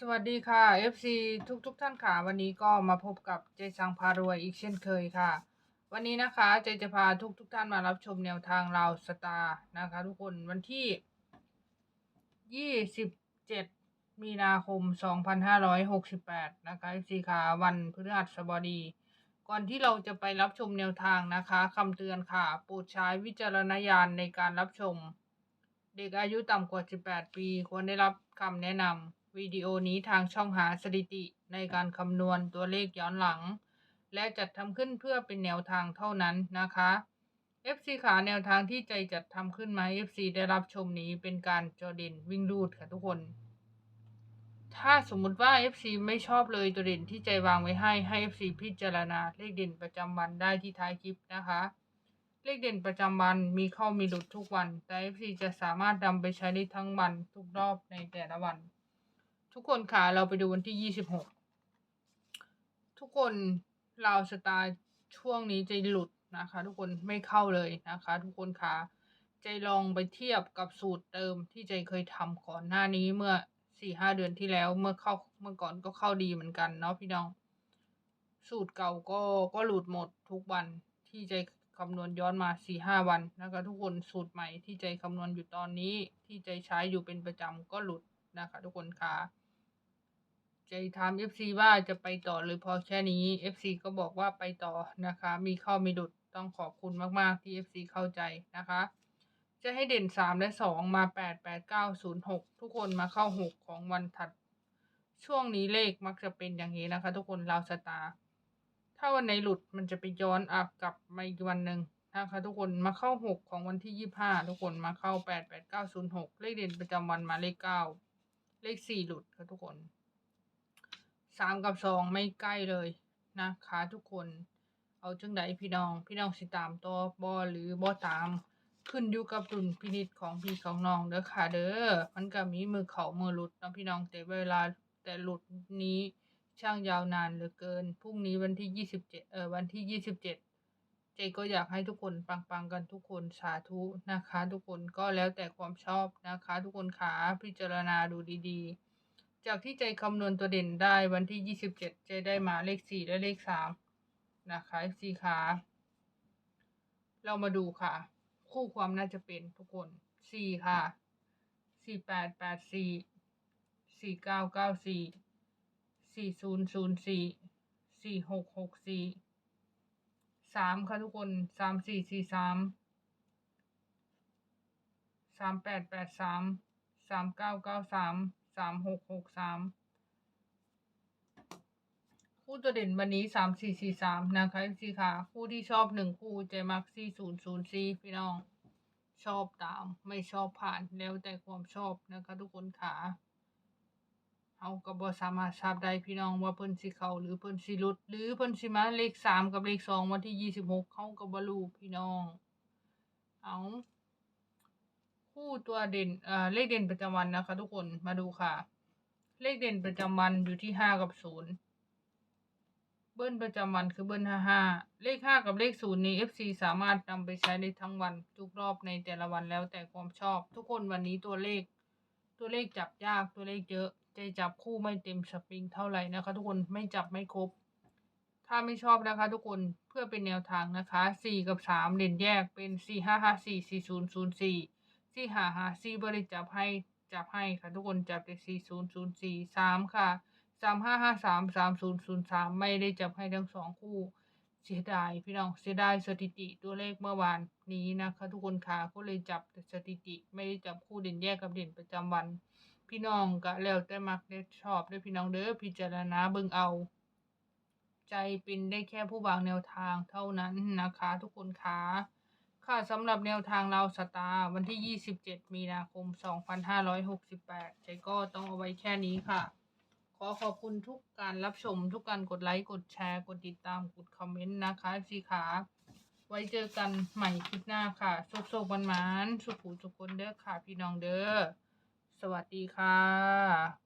สวัสดีค่ะ FC ทุกทุกท่านค่ะ วันนี้ก็มาพบกับเจสังพารวยอีกเช่นเคยค่ะ วันนี้นะคะเจจะพาทุกทุกท่านมารับชมแนวทางราวสตาร์นะคะ ทุกคนวันที่ 27 มีนาคม 2568 นะคะ FC ค่ะ วันพฤหัสบดี ก่อนที่เราจะไปรับชมแนวทางนะคะคำเตือนค่ะโปรดใช้วิจารณญาณในการรับชม เด็กอายุต่ำกว่า 18 ปีควรได้รับคำแนะนำ วิดีโอนี้ทางช่องหาสถิติในการคำนวณตัวเลขย้อนหลัง และจัดทำขึ้นเพื่อเป็นแนวทางเท่านั้นนะคะ FC ขาแนวทางที่ใจจัดทำขึ้นมา FC ได้รับชมนี้เป็นการจอเด่นวิ่งรูดค่ะทุกคน ถ้าสมมุติว่า FC ไม่ชอบเลยตัวเด่นที่ใจวางไว้ให้ให้ FC พิจารณาเลขเด่นประจำวันได้ที่ท้ายคลิปนะคะเลขเด่นประจำวันมีเข้ามีหลุดทุกวัน แต่ FC จะสามารถนำไปใช้ได้ทั้งวันทุกรอบในแต่ละวัน ทุกคนค่ะ เราไปดูวันที่26ทุกคนเราวสตาร์ช่วงนี้จะหลุดนะคะ ทุกคนไม่เข้าเลยนะคะ ทุกคนค่ะใจลองไปเทียบกับสูตรเดิมที่ใจเคยทำก่อนหน้านี้เมื่อสี่ห้าเดือนที่แล้วเมื่อเข้าเมื่อก่อนก็เข้าดีเหมือนกันเนาะพี่น้อง สูตรเก่าก็ก็หลุดหมดทุกวันที่ใจคำนวณย้อนมาสี่ห้าวันนะคะทุกคนสูตรใหม่ที่ใจคำนวณอยู่ตอนนี้ที่ใจใช้อยู่เป็นประจำก็หลุดนะคะ ทุกคนค่ะ ใจถาม FC ว่าจะไปต่อหรือพอแค่นี้ FC ก็บอกว่าไปต่อนะคะ มีเข้ามีหลุดต้องขอบคุณมาก ๆ ที่ FC เข้าใจนะคะ จะให้เด่นสามและสองมาแปดแปดเก้าศูนย์หกทุกคนมาเข้าหกของวันถัด ช่วงนี้เลขมักจะเป็นอย่างนี้นะคะ ทุกคนราวสตาร์ถ้าวันไหนหลุดมันจะไปย้อนอัพกลับมาอีกวันหนึ่งนะคะทุกคนมาเข้าหกของวันที่ยี่ห้าทุกคนมาเข้าแปดแปดเก้าศูนย์หกเลขเด่นประจำวันมาเลขเก้าเลขสี่หลุดค่ะทุกคน สามกับสองไม่ใกล้เลยนะคะทุกคน เอาจังใดพี่น้อง พี่น้องสิตามตัวบอหรือบ่ตาม ขึ้นอยู่กับดุลพินิจของพี่ของน้องเด้อค่ะเด้อมันก็มีมือเขามือหลุดเนาะพี่น้องแต่เวลาแต่หลุดนี้ช่างยาวนานเหลือเกิน พรุ่งนี้วันที่ยี่สิบเจ็ดเออวันที่ยี่สิบเจ็ดเจก็อยากให้ทุกคนปังๆกันทุกคนสาธุนะคะ ทุกคนก็แล้วแต่ความชอบนะคะ ทุกคนขาพิจารณาดูดีๆ จากที่ใจคำนวณตัวเด่นได้วันที่ยี่สิบเจ็ดใจได้มาเลขสี่และเลขสามนะคะสี่ขาเรามาดูค่ะ คู่ความน่าจะเป็นทุกคนสี่ค่ะสี่แปดแปดสี่สี่เก้าเก้าสี่สี่ศูนย์ศูนย์สี่สี่หกหกสี่สามค่ะทุกคนสาม สามหกหกสามคู่ตัวเด่นวันนี้สามสี่สี่สามนะคะสี่ค่ะ คู่ที่ชอบหนึ่งคู่ใจมักสี่ศูนย์ศูนย์สี่พี่น้อง ชอบตามไม่ชอบผ่านแล้วแต่ความชอบนะคะ ทุกคนขาเอาก็บ่สามารถทราบได้พี่น้องว่าเพิ่นสิเขาหรือเพิ่นสิลุด หรือเพิ่นสิมาเลขสามกับเลขสองวันที่ยี่สิบหกเขาก็บ่รู้พี่น้อง เอา คู่ตัวเด่นเลขเด่นประจำวันนะคะ ทุกคนมาดูค่ะ เลขเด่นประจำวันอยู่ที่ห้ากับศูนย์เบิ้ลประจำวันคือเบิ้ลห้าห้าเลขห้ากับเลขศูนย์นี้ซีสามารถนำไปใช้ในทั้งวันทุกรอบในแต่ละวันแล้วแต่ความชอบ ทุกคนวันนี้ตัวเลข ตัวเลขจับยากตัวเลขเยอะใจจับคู่ไม่เต็มสปริงเท่าไหร่นะคะ ทุกคนไม่จับไม่ครบ ถ้าไม่ชอบนะคะ ทุกคนเพื่อเป็นแนวทางนะคะสี่กับสามเด่นแยกเป็นสี่ห้าห้าสี่สี่ศูนย์ศูนย์สี่ ที่หาหาซีบริจับให้จับให้ค่ะทุกคนจับได้สี่ศูนย์ศูนย์สี่สามค่ะสามห้าห้าสามสามศูนย์ศูนย์สามไม่ได้จับให้ทั้งสองคู่ เสียดายพี่น้องเสียดายสถิติตัวเลขเมื่อวานนี้นะคะ ทุกคนค่ะก็เลยจับแต่สถิติ ไม่ได้จับคู่เด่นแยกกับเด่นประจำวัน พี่น้องก็แล้วแต่มักได้ชอบได้พี่น้องเด้อพิจารณาเบิ่งเอา ใจเป็นได้แค่ผู้วางแนวทางเท่านั้นนะคะ ทุกคนค่ะ ค่ะสำหรับแนวทางเราสตาร์วันที่ 27 มีนาคม 2568ใจก็ต้องเอาไว้แค่นี้ค่ะ ขอขอบคุณทุกการรับชม ทุกการกดไลค์ กดแชร์ กดติดตาม กดคอมเมนต์นะคะสีขา ไว้เจอกันใหม่คลิปหน้าค่ะโชคโชคมันมันสุขหูสุขคนเด้อค่ะ พี่น้องเด้อ สวัสดีค่ะ